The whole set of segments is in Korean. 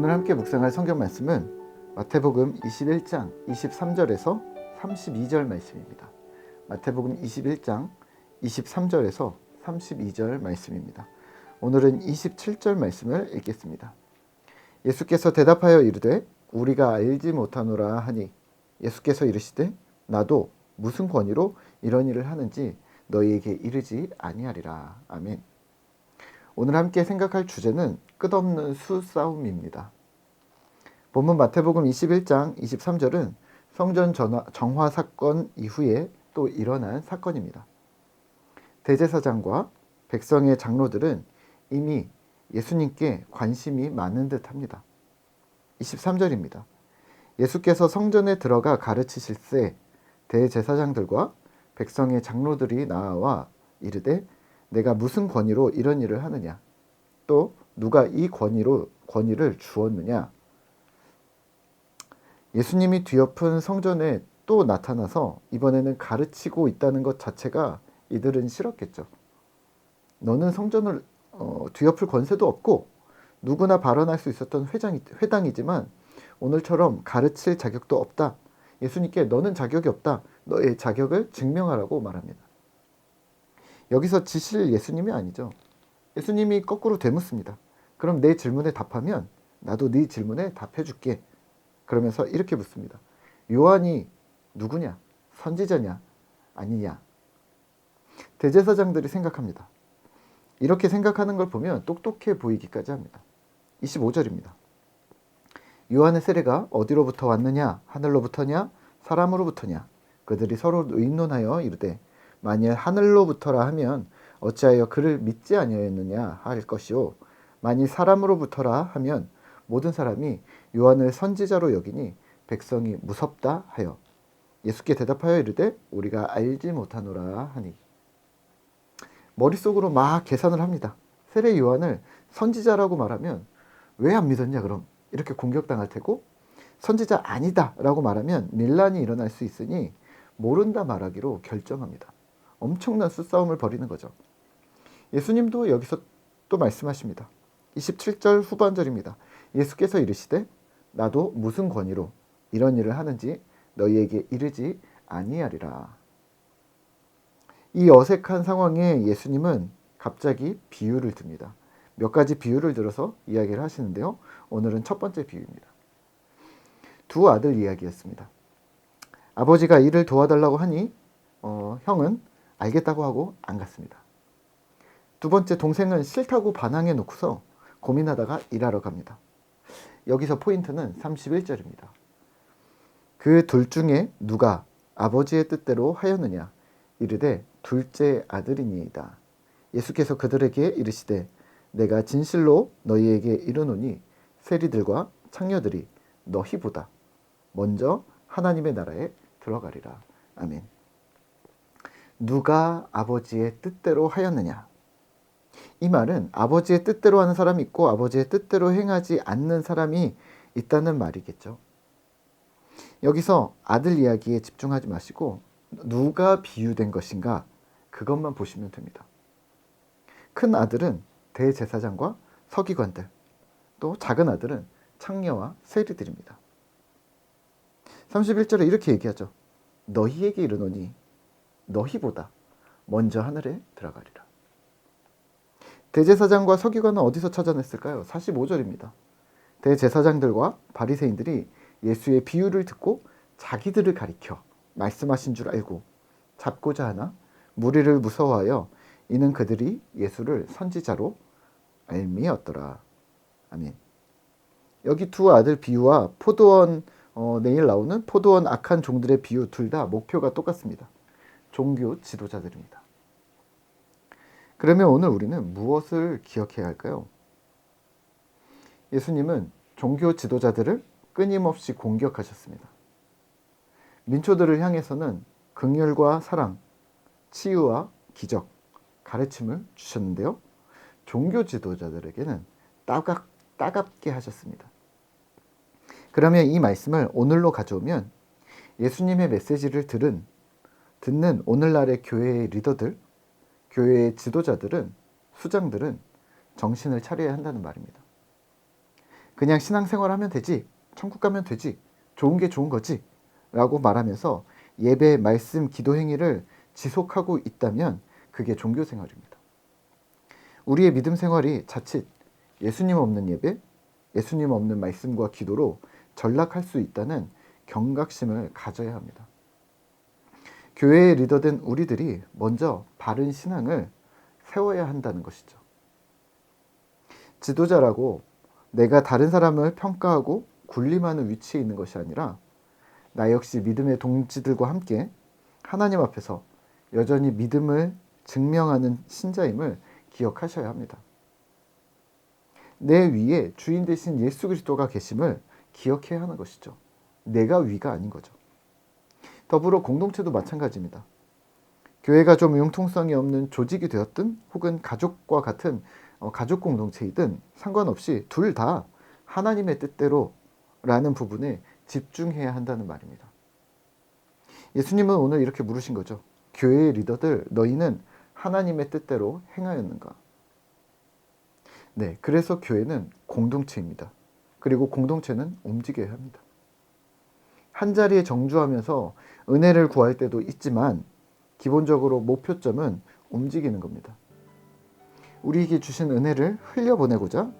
오늘 함께 묵상할 성경 말씀은 마태복음 21장 23절에서 32절 말씀입니다. 마태복음 21장 23절에서 32절 말씀입니다. 오늘은 27절 말씀을 읽겠습니다. 예수께서 대답하여 이르되 우리가 알지 못하노라 하니 예수께서 이르시되 나도 무슨 권위로 이런 일을 하는지 너희에게 이르지 아니하리라. 아멘. 오늘 함께 생각할 주제는 끝없는 수싸움입니다. 본문 마태복음 21장 23절은 성전 정화 사건 이후에 또 일어난 사건입니다. 대제사장과 백성의 장로들은 이미 예수님께 관심이 많은 듯 합니다. 23절입니다. 예수께서 성전에 들어가 가르치실 때 대제사장들과 백성의 장로들이 나와 이르되 내가 무슨 권위로 이런 일을 하느냐 또 누가 이 권위로 권위를 주었느냐 예수님이 뒤엎은 성전에 또 나타나서 이번에는 가르치고 있다는 것 자체가 이들은 싫었겠죠. 너는 성전을 어, 뒤엎을 권세도 없고 누구나 발언할 수 있었던 회장이, 회당이지만 오늘처럼 가르칠 자격도 없다. 예수님께 너는 자격이 없다. 너의 자격을 증명하라고 말합니다. 여기서 지실 예수님이 아니죠. 예수님이 거꾸로 되묻습니다. 그럼 내 질문에 답하면 나도 네 질문에 답해줄게. 그러면서 이렇게 묻습니다. 요한이 누구냐? 선지자냐? 아니냐? 대제사장들이 생각합니다. 이렇게 생각하는 걸 보면 똑똑해 보이기까지 합니다. 25절입니다. 요한의 세례가 어디로부터 왔느냐? 하늘로부터냐? 사람으로부터냐? 그들이 서로 의논하여 이르되 만일 하늘로부터라 하면 어찌하여 그를 믿지 아니하였느냐 할 것이요 만일 사람으로부터라 하면 모든 사람이 요한을 선지자로 여기니 백성이 무섭다 하여 예수께 대답하여 이르되 우리가 알지 못하노라 하니 머릿속으로 막 계산을 합니다. 세례 요한을 선지자라고 말하면 왜 안 믿었냐 그럼 이렇게 공격당할 테고 선지자 아니다라고 말하면 밀란이 일어날 수 있으니 모른다 말하기로 결정합니다. 엄청난 수싸움을 벌이는 거죠. 예수님도 여기서 또 말씀하십니다. 27절 후반절입니다. 예수께서 이르시되 나도 무슨 권위로 이런 일을 하는지 너희에게 이르지 아니하리라. 이 어색한 상황에 예수님은 갑자기 비유를 듭니다. 몇 가지 비유를 들어서 이야기를 하시는데요. 오늘은 첫 번째 비유입니다. 두 아들 이야기였습니다. 아버지가 일을 도와달라고 하니 어, 형은 알겠다고 하고 안 갔습니다. 두 번째 동생은 싫다고 반항해 놓고서 고민하다가 일하러 갑니다. 여기서 포인트는 31절입니다. 그 둘 중에 누가 아버지의 뜻대로 하였느냐 이르되 둘째 아들이니이다. 예수께서 그들에게 이르시되 내가 진실로 너희에게 이르노니 세리들과 창녀들이 너희보다 먼저 하나님의 나라에 들어가리라. 아멘. 누가 아버지의 뜻대로 하였느냐? 이 말은 아버지의 뜻대로 하는 사람이 있고 아버지의 뜻대로 행하지 않는 사람이 있다는 말이겠죠. 여기서 아들 이야기에 집중하지 마시고 누가 비유된 것인가 그것만 보시면 됩니다. 큰 아들은 대제사장과 서기관들, 또 작은 아들은 창녀와 세리들입니다. 31절에 이렇게 얘기하죠. 너희에게 이르노니 너희보다 먼저 하늘에 들어가리라. 대제사장과 서기관은 어디서 찾아냈을까요? 45절입니다. 대제사장들과 바리새인들이 예수의 비유를 듣고 자기들을 가리켜 말씀하신 줄 알고 잡고자 하나 무리를 무서워하여 이는 그들이 예수를 선지자로 알미었더라. 아멘. 여기 두 아들 비유와 포도원 어, 내일 나오는 포도원 악한 종들의 비유 둘 다 목표가 똑같습니다. 종교 지도자들입니다. 그러면 오늘 우리는 무엇을 기억해야 할까요? 예수님은 종교 지도자들을 끊임없이 공격하셨습니다. 민초들을 향해서는 극렬과 사랑, 치유와 기적, 가르침을 주셨는데요. 종교 지도자들에게는 따갑, 따갑게 하셨습니다. 그러면 이 말씀을 오늘로 가져오면 예수님의 메시지를 들은 듣는 오늘날의 교회의 리더들, 교회의 지도자들은 수장들은 정신을 차려야 한다는 말입니다. 그냥 신앙생활 하면 되지. 천국 가면 되지. 좋은 게 좋은 거지. 라고 말하면서 예배, 말씀, 기도 행위를 지속하고 있다면 그게 종교 생활입니다. 우리의 믿음 생활이 자칫 예수님 없는 예배, 예수님 없는 말씀과 기도로 전락할 수 있다는 경각심을 가져야 합니다. 교회의 리더된 우리들이 먼저 바른 신앙을 세워야 한다는 것이죠. 지도자라고 내가 다른 사람을 평가하고 군림하는 위치에 있는 것이 아니라 나 역시 믿음의 동지들과 함께 하나님 앞에서 여전히 믿음을 증명하는 신자임을 기억하셔야 합니다. 내 위에 주인 대신 예수 그리스도가 계심을 기억해야 하는 것이죠. 내가 위가 아닌 거죠. 더불어 공동체도 마찬가지입니다. 교회가 좀 융통성이 없는 조직이 되었든 혹은 가족과 같은 어, 가족 공동체이든 상관없이 둘 다 하나님의 뜻대로라는 부분에 집중해야 한다는 말입니다. 예수님은 오늘 이렇게 물으신 거죠. 교회의 리더들 너희는 하나님의 뜻대로 행하였는가? 네, 그래서 교회는 공동체입니다. 그리고 공동체는 움직여야 합니다. 한 자리에 정주하면서 은혜를 구할 때도 있지만 기본적으로 목표점은 움직이는 겁니다. 우리에게 주신 은혜를 흘려보내고자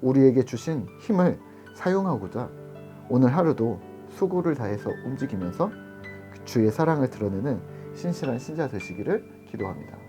우리에게 주신 힘을 사용하고자 오늘 하루도 수고를 다해서 움직이면서 주의 사랑을 드러내는 신실한 신자 되시기를 기도합니다.